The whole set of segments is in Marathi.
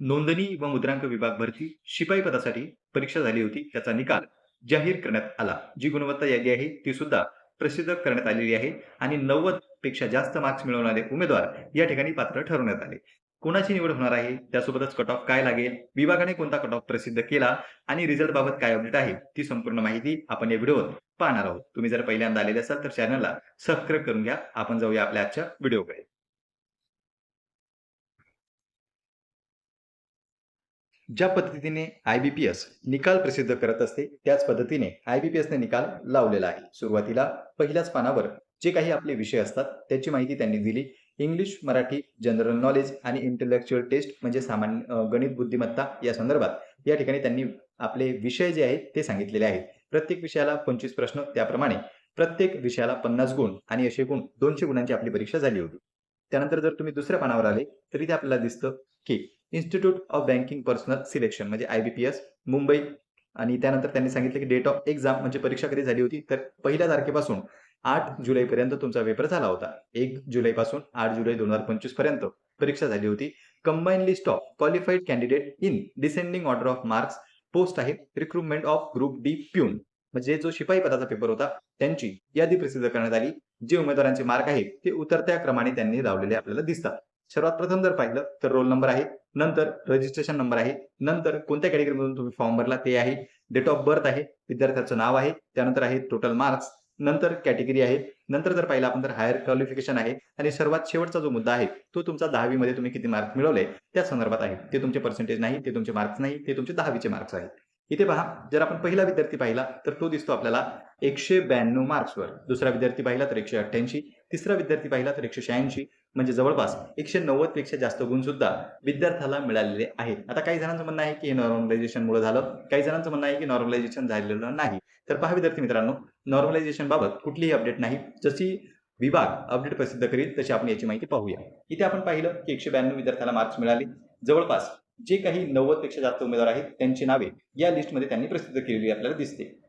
नोंदणी व मुद्रांक विभाग भरती शिपाई पदासाठी परीक्षा झाली होती त्याचा निकाल जाहीर करण्यात आला. जी गुणवत्ता यादी आहे ती सुद्धा प्रसिद्ध करण्यात आलेली आहे आणि नव्वदपेक्षा जास्त मार्क्स मिळवणारे उमेदवार या ठिकाणी पात्र ठरवण्यात आले. कोणाची निवड होणार आहे? त्यासोबतच कट ऑफ काय लागेल? विभागाने कोणता कट ऑफ प्रसिद्ध केला? आणि रिझल्ट बाबत काय अपडेट आहे? ती संपूर्ण माहिती आपण या व्हिडिओत पाहणार आहोत. तुम्ही जर पहिल्यांदा आलेले असाल तर चॅनलला सबस्क्राईब करून घ्या. आपण जाऊया आपल्या आजच्या व्हिडिओकडे ज्या पद्धतीने आय बी पी एस निकाल प्रसिद्ध करत असते त्याच पद्धतीने आय बी पी एसने निकाल लावलेला आहे. सुरुवातीला पहिल्याच पानावर जे काही आपले विषय असतात त्याची माहिती त्यांनी दिली. इंग्लिश मराठी जनरल नॉलेज आणि इंटेलेक्च्युअल टेस्ट म्हणजे सामान्य गणित बुद्धिमत्ता या संदर्भात या ठिकाणी त्यांनी आपले विषय जे आहेत ते सांगितलेले आहेत. प्रत्येक विषयाला पंचवीस प्रश्न त्याप्रमाणे प्रत्येक विषयाला पन्नास गुण आणि असे गुण दोनशे गुणांची आपली परीक्षा झाली होती. त्यानंतर जर तुम्ही दुसऱ्या पानावर आले तरी ते आपल्याला दिसतं की institute of banking personnel selection म्हणजे I B P S Mumbai. आणि त्यानंतर त्यांनी सांगितलं की डेट ऑफ एक्झाम म्हणजे परीक्षा कधी झाली होती? तर पहिल्या तारखेपासून आठ जुलैपर्यंत तुमचा पेपर झाला होता. एक जुलैपासून आठ जुलै दोन हजार पंचवीसपर्यंत परीक्षा झाली होती. Combine list of qualified candidate in descending order of marks post आहे. Recruitment of group D peon म्हणजे जो शिपाई पदाचा पेपर होता त्यांची यादी प्रसिद्ध करण्यात आली. जे उमेदवारांचे मार्क आहेत ते उतरत्या क्रमाने त्यांनी लावलेले आपल्याला दिसतात. सर्वात प्रथम जर पाहिलं तर रोल नंबर आहे. नंतर रजिस्ट्रेशन नंबर आहे. नंतर कोणत्या कॅटेगरीमधून तुम्ही फॉर्म भरला ते आहे. डेट ऑफ बर्थ आहे. विद्यार्थ्याचं नाव आहे. त्यानंतर आहे टोटल मार्क्स नंतर कॅटेगरी आहे. नंतर जर पाहिलं आपण तर हायर क्वालिफिकेशन आहे. आणि सर्वात शेवटचा जो मुद्दा आहे तो तुमचा दहावीमध्ये तुम्ही किती मार्क्स मिळवले? त्या संदर्भात आहे. ते तुमचे पर्सेंटेज नाही ते तुमचे मार्क्स नाही ते तुमचे दहावीचे मार्क्स आहेत. इथे पहा जर आपण पहिला विद्यार्थी पाहिला तर तो दिसतो आपल्याला एकशे ब्याण्णव मार्क्सवर दुसरा विद्यार्थी पाहिला तर एकशे अठ्ठ्याऐंशी. तिसरा विद्यार्थी पाहिला तर एकशे शहाऐंशी. म्हणजे जवळपास एकशे नव्वदपेक्षा जास्त गुण सुद्धा विद्यार्थ्याला मिळालेले आहेत. आता काही जणांचं म्हणणं आहे की हे नॉर्मलायझेशनमुळे झालं. काही जणांचं म्हणणं आहे की नॉर्मलायझेशन झालेलं नाही. तर पहा विद्यार्थी मित्रांनो नॉर्मलायझेशन बाबत कुठलीही अपडेट नाही. जशी विभाग अपडेट प्रसिद्ध करील तशी आपण याची माहिती पाहूया. इथे आपण पाहिलं की एकशे ब्याण्णव विद्यार्थ्याला मार्क्स मिळाले. जवळपास जे काही नव्वदपेक्षा जास्त उमेदवार आहेत त्यांची नावे या लिस्टमध्ये त्यांनी प्रसिद्ध केलेली आपल्याला दिसते.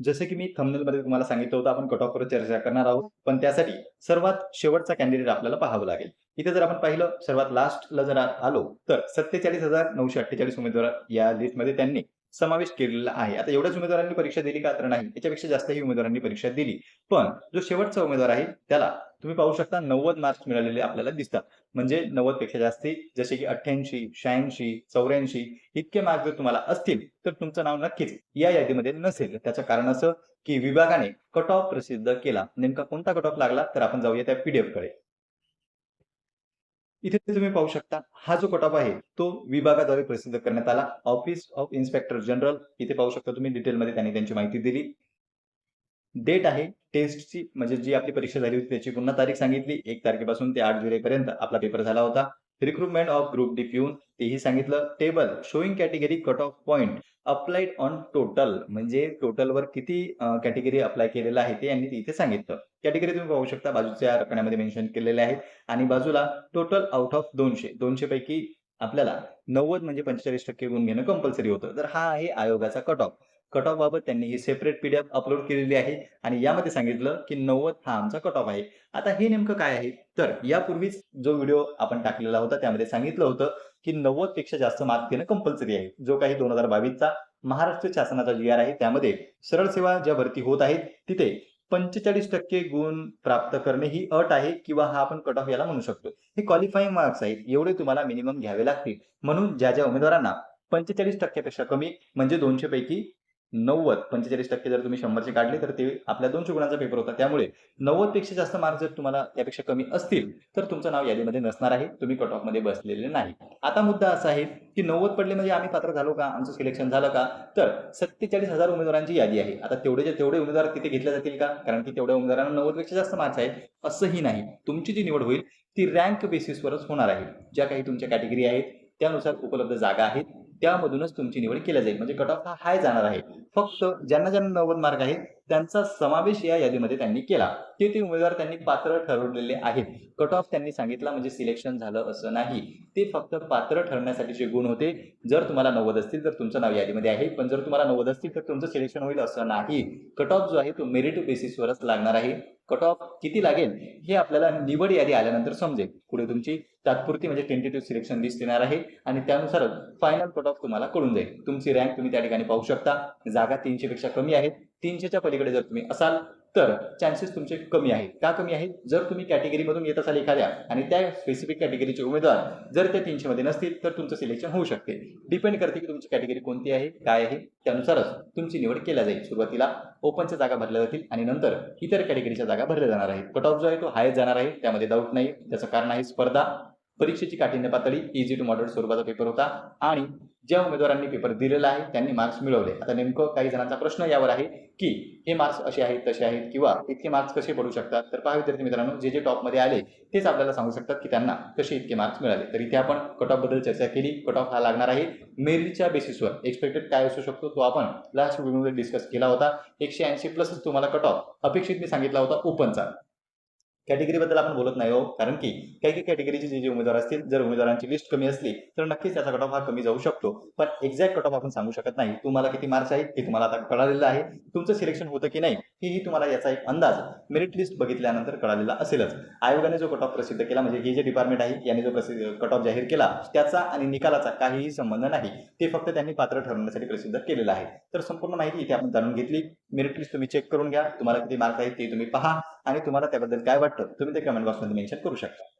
जसं की मी मध्ये तुम्हाला सांगितलं होतं आपण कट ऑफवर चर्चा करणार आहोत. पण त्यासाठी सर्वात शेवटचा कॅन्डिडेट आपल्याला पाहावं लागेल. इथे जर आपण पाहिलं सर्वात लास्टला जर आलो तर सत्तेचाळीस हजार नऊशे अठ्ठेचाळीस उमेदवार या लिस्टमध्ये त्यांनी समावेश केलेला आहे. आता एवढ्याच उमेदवारांनी परीक्षा दिली का तर नाही? याच्यापेक्षा जास्तही उमेदवारांनी परीक्षा दिली. पण जो शेवटचा उमेदवार आहे त्याला तुम्ही पाहू शकता नव्वद मार्क्स मिळालेले आपल्याला दिसतात. म्हणजे नव्वदपेक्षा जास्ती जसे की अठ्ठ्याऐंशी शहाऐंशी चौऱ्याऐंशी इतके मार्क्स जर तुम्हाला असतील तर तुमचं नाव नक्कीच या यादीमध्ये नसेल. त्याचं कारण असं की विभागाने कट ऑफ प्रसिद्ध केला. नेमका कोणता कट ऑफ लागला? तर आपण जाऊया त्या पीडीएफकडे. इथे तुम्ही पाहू शकता हा जो कट ऑफ आहे तो विभागाद्वारे प्रसिद्ध करण्यात आला. ऑफिस ऑफ इन्स्पेक्टर जनरल इथे पाहू शकता तुम्ही डिटेलमध्ये त्यांनी त्यांची माहिती दिली. डेट आहे. टेस्टची म्हणजे जी आपली परीक्षा झाली होती त्याची पुन्हा तारीख सांगितली. एक तारखेपासून ते आठ जुलैपर्यंत आपला पेपर झाला होता. Recruitment of group D peon तेही सांगितलं. Table showing category cut off point applied on total म्हणजे टोटलवर किती कॅटेगरी अप्लाय केलेलं आहे ते यांनी इथे सांगितलं. कॅटेगरी तुम्ही पाहू शकता. बाजूच्या रकण्यामध्ये मेन्शन केलेले आहेत. आणि बाजूला टोटल आउट ऑफ दोनशे. दोनशे पैकी आपल्याला नव्वद म्हणजे पंचेचाळीस टक्के गुण घेणं कंपल्सरी होतं. तर हा आहे आयोगाचा कट ऑफ कट ऑफ बाबत त्यांनी ही सेपरेट पीडीएफ अपलोड केलेली आहे. आणि यामध्ये सांगितलं की नव्वद हा आमचा कट ऑफ आहे. आता हे नेमकं काय आहे? तर यापूर्वीच जो व्हिडिओ आपण टाकलेला होता त्यामध्ये सांगितलं होतं की नव्वदपेक्षा जास्त मार्क देणं कंपल्सरी आहे. जो काही दोन हजार बावीसचा महाराष्ट्र शासनाचा जी आर आहे त्यामध्ये सरळ सेवा ज्या भरती होत आहेत तिथे पंचेचाळीस टक्के गुण प्राप्त करणे ही अट आहे किंवा हा आपण कट ऑफ याला म्हणू शकतो. हे क्वालिफाईंग मार्क्स आहेत. एवढे तुम्हाला मिनिमम घ्यावे लागतील. म्हणून ज्या ज्या उमेदवारांना पंचेचाळीस टक्क्यापेक्षा कमी म्हणजे दोनशे पैकी नव्वद पंचेचाळीस टक्के जर तुम्ही शंभरचे काढले तर ते आपल्या दोनशे गुणांचा पेपर होता. त्यामुळे नव्वदपेक्षा जास्त मार्क जर तुम्हाला त्यापेक्षा कमी असतील तर तुमचं नाव यादीमध्ये नसणार आहे. तुम्ही कट ऑफमध्ये बसलेले नाही. आता मुद्दा असा आहे की नव्वद पडले म्हणजे आम्ही पात्र झालो का? आमचं सिलेक्शन झालं का? तर सत्तेचाळीस हजार उमेदवारांची यादी आहे. आता तेवढे तेवढे उमेदवार तिथे घेतले जातील का? कारण की तेवढ्या उमेदवारांना नव्वदपेक्षा जास्त मार्क्स आहेत असंही नाही. तुमची जी निवड होईल ती रँक बेसिसवरच होणार आहे. ज्या काही तुमच्या कॅटेगरी आहेत त्यानुसार उपलब्ध जागा आहेत. त्यामधूनच तुमची निवड केली जाईल. म्हणजे कट ऑफ हा हाय जाणार आहे. फक्त ज्यांना ज्यांना नव्वद मार्क आहेत त्यांचा समावेश या यादीमध्ये त्यांनी केला. ते ते उमेदवार त्यांनी पात्र ठरवलेले आहेत. कट ऑफ त्यांनी सांगितला म्हणजे सिलेक्शन झालं असं नाही. ते फक्त पात्र ठरण्यासाठीचे गुण होते जर तुम्हाला नव्वद असतील तर तुमचं नाव यादीमध्ये आहे. पण जर तुम्हाला नव्वद असतील तर तुमचं सिलेक्शन होईल असं नाही. कट ऑफ जो आहे तो मेरिट बेसिसवरच लागणार आहे. कट ऑफ किती लागेल हे आपल्याला निवड यादी आल्यानंतर समजेल. पुढे तुमची तात्पुरती म्हणजे टेंटेटिव्ह सिलेक्शन लिस्ट येणार आहे आणि त्यानुसार फायनल कट ऑफ तुम्हाला कळून जाईल. तुमची रँक तुम्ही त्या ठिकाणी पाहू शकता. जागा तीनशे पेक्षा कमी आहेत तीनशेच्या पलीकडे जर तुम्ही असाल तर चान्सेस तुमचे कमी आहेत. का कमी आहेत? जर तुम्ही कॅटेगरीमधून येत असाल एखाद्या आणि त्या स्पेसिफिक कॅटेगरीचे उमेदवार जर ते तीनशे मध्ये नसतील तर तुमचं सिलेक्शन होऊ शकते. डिपेंड करते की तुमची कॅटेगरी कोणती आहे काय आहे त्यानुसारच तुमची निवड केल्या जाईल. सुरुवातीला ओपनच्या जागा भरल्या जातील आणि नंतर इतर कॅटेगरीच्या जागा भरल्या जाणार आहेत. कट ऑफ जो आहे तो हायच जाणार आहे. त्यामध्ये डाऊट नाही. त्याचं कारण आहे स्पर्धा. परीक्षेची काठिण्य पातळी इझी टू मॉडरेट स्वरूपाचा पेपर होता. आणि ज्या उमेदवारांनी पेपर दिलेला आहे त्यांनी मार्क्स मिळवले. आता नेमकं काही जणांचा प्रश्न यावर आहे की हे मार्क्स असे आहेत तसे आहेत किंवा इतके मार्क्स कसे पडू शकतात? तर पहा विद्यार्थी मित्रांनो जे जे टॉपमध्ये आले तेच आपल्याला सांगू शकतात की त्यांना कसे इतके मार्क्स मिळाले. तर इथे आपण कट ऑफबद्दल चर्चा केली. कट ऑफ हा लागणार आहे. मेरिटच्या बेसिसवर एक्सपेक्टेड काय असू शकतो तो आपण लास्ट व्हिडिओमध्ये डिस्कस केला होता. एकशे ऐंशी प्लसच तुम्हाला कट ऑफ अपेक्षित मी सांगितला होता ओपनचा कॅटेगरीबद्दल आपण बोलत नाही हो. कारण की काही काही कॅटेगरीचे जे जे उमेदवार असतील जर उमेदवारांची लिस्ट कमी असली तर नक्कीच त्याचा कट ऑफ हा कमी जाऊ शकतो. पण एक्झॅक्ट कट ऑफ आपण सांगू शकत नाही. तुम्हाला किती मार्क्स आहेत हे तुम्हाला आता कळालेलं आहे. तुमचं सिलेक्शन होतं की नाही हेही तुम्हाला याचा एक अंदाज मेरिट लिस्ट बघितल्यानंतर कळालेला असेलच. आयोगाने जो कट ऑफ प्रसिद्ध केला म्हणजे हे जे डिपार्टमेंट आहे याने जो प्रसिद्ध कट ऑफ जाहीर केला त्याचा आणि निकालाचा काहीही संबंध नाही. ते फक्त त्यांनी पात्र ठरवण्यासाठी प्रसिद्ध केलेलं आहे. तर संपूर्ण माहिती इथे आपण जाणून घेतली. मेरिट लिस्ट तुम्ही चेक करून घ्या. तुम्हाला किती मार्क आहेत ते तुम्ही पहा. आणि तुम्हाला त्याबद्दल काय वाटतं वाटतं. तुम्ही ते कमेंट बॉक्समध्ये मेन्शन करू शकता.